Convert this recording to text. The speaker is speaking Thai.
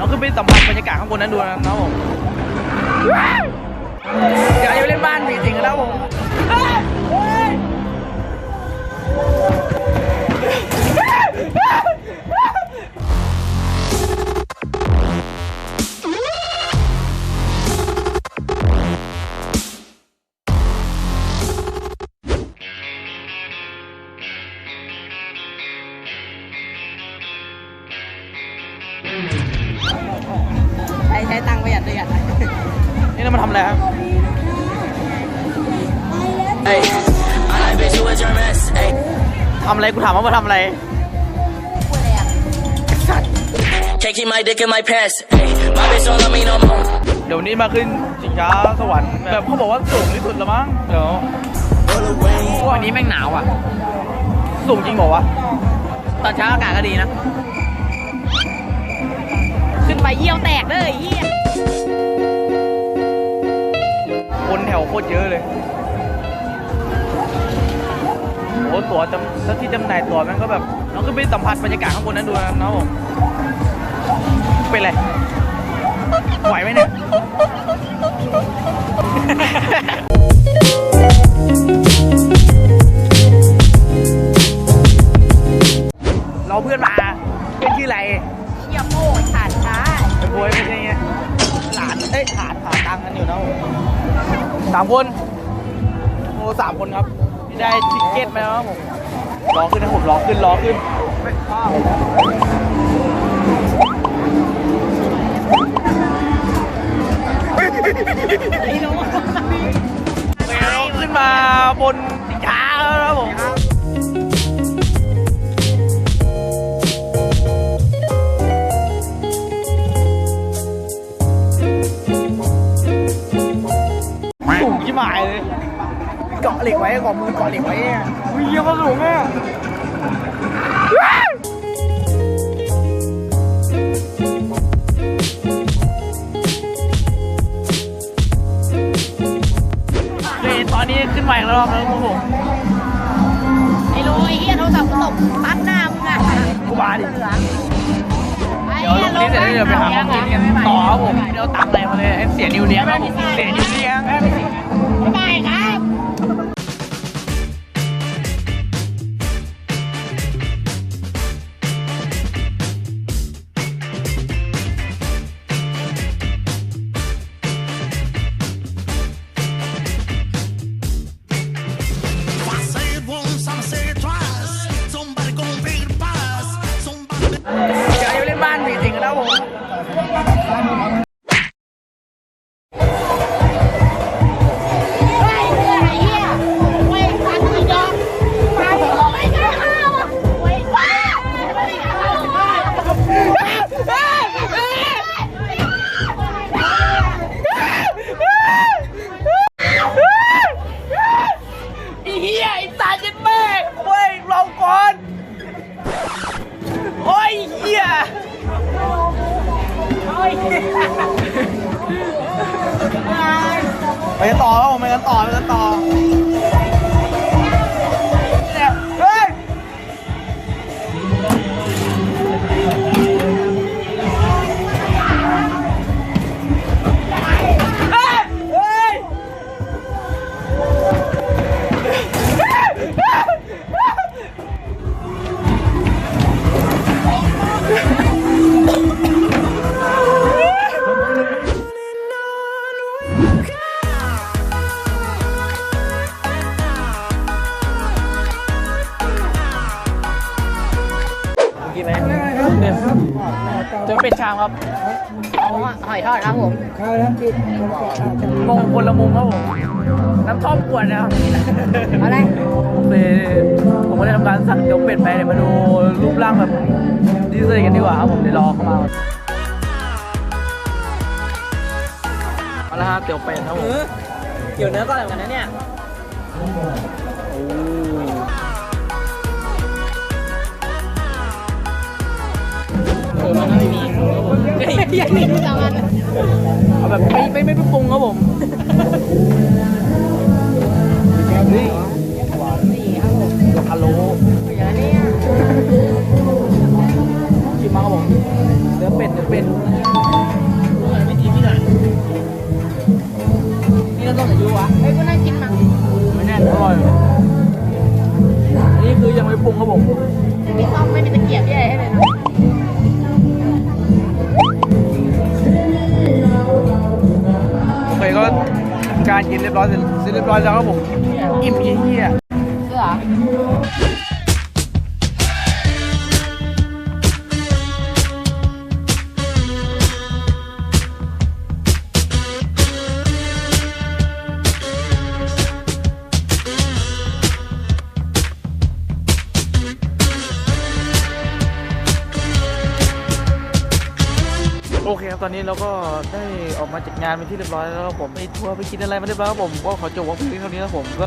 เราขึ้นไปสัมผัสบรรยากาศข้างบนนั้นดูนะครับผมเดี๋ยวจะเล่นบ้านผีสิงๆแล้วผม นี่เรามาทำอะไรครับ Ay, I like bitch, you a germ ass. Ay, ทำอะไรกูถามว่ามาทำอะไรพูดอะไรอะ can't keep my dick in my pants. Ay, my bitch don't love me no more. เดี๋ยวนี้มาขึ้นชิงช้าสวรรค์แบบเขาบอกว่าสูงที่สุดแล้วมั้งเดี๋ยววันนี้แม่งหนาวอะ สูงจริงบอกวะตอนเช้าอากาศก็ดีนะ ขึ้นไปเยี่ยวแตกเลยเยี่ย ถวโคตรเยอะเลยโอ้ตั๋วจำถ้าที่จำหน่ายตั๋วแม่งก็แบบเราก็ไปสัมผัสบรรยากาศข้างบนนั้นดูนะครับผมเป็นไรไหวไหมเนี่ยเราเพื่อนมาเพื่อนชื่ออะไรเยี่ยโม่ขาดช้าไอ้บวยไม่ใช่ไงหลานเอ้ยขาดขาตังค์กันอยู่นะผม สามคนโอ้สามคนครับที่ได้ทิกเก็ตมาแล้วครับผมรอขึ้นนะผมรอขึ้นรอขึ้นเราขึ้นมาบน สูงที่หมายเลยเกาะเหล็กไว้เกาะมือเกาะเหล็กไว้อะอุ้ยเยี่ยมก็สูงอะนี่ตอนนี้ขึ้นมาอีกรอบแล้วครับผมไอ้โรยเยี่ยโทรศัพท์ตกปั๊บหน้ามึงอะกูมาดิเหลืองไอ้เดี๋ยวเยี่ยลงนี้เสร็จแล้วเดี๋ยวไปหาของกินกันต่อครับผมเดี๋ยวตังค์อะไรมาเลยเสียนิวเลี้ยงครับผมเสียนิวเลี้ยง ไปกันต่อแล้วผมไปกันต่อไปกันต่อ เนี่ยเจอเป็ดชามครับหอยทอดครับผมมงคนละมุมครับผมน้ำท่อมกวนนะครับอะไรเป็นผมก็ได้ทำการสั่งเตี๋ยวเป็ดไปเดี๋ยวมาดูรูปร่างแบบดีเซลกันดีกว่าครับผมเดี๋ยวรอเข้ามาเอาละครับเตี๋ยวเป็ดครับผมเกี่ยวเนื้อก็อะไรกันนะเนี่ย อย่างนี้สามันเอาแบบไม่ไม่ไม่ปรุงครับผมนี่ การกินเรียบร้อยเสร็จเสร็จเรียบร้อยแล้วครับผมอิ่มเยี่ยเสื้อ โอเคครับตอนนี้เราก็ได้ออกมาจากงานเป็นที่เรียบร้อยแล้วผมไปทัวร์ไปกินอะไรมาเรียบร้อยผมก็ขอจบวอล์กเพียเท่านี้ครับผมก็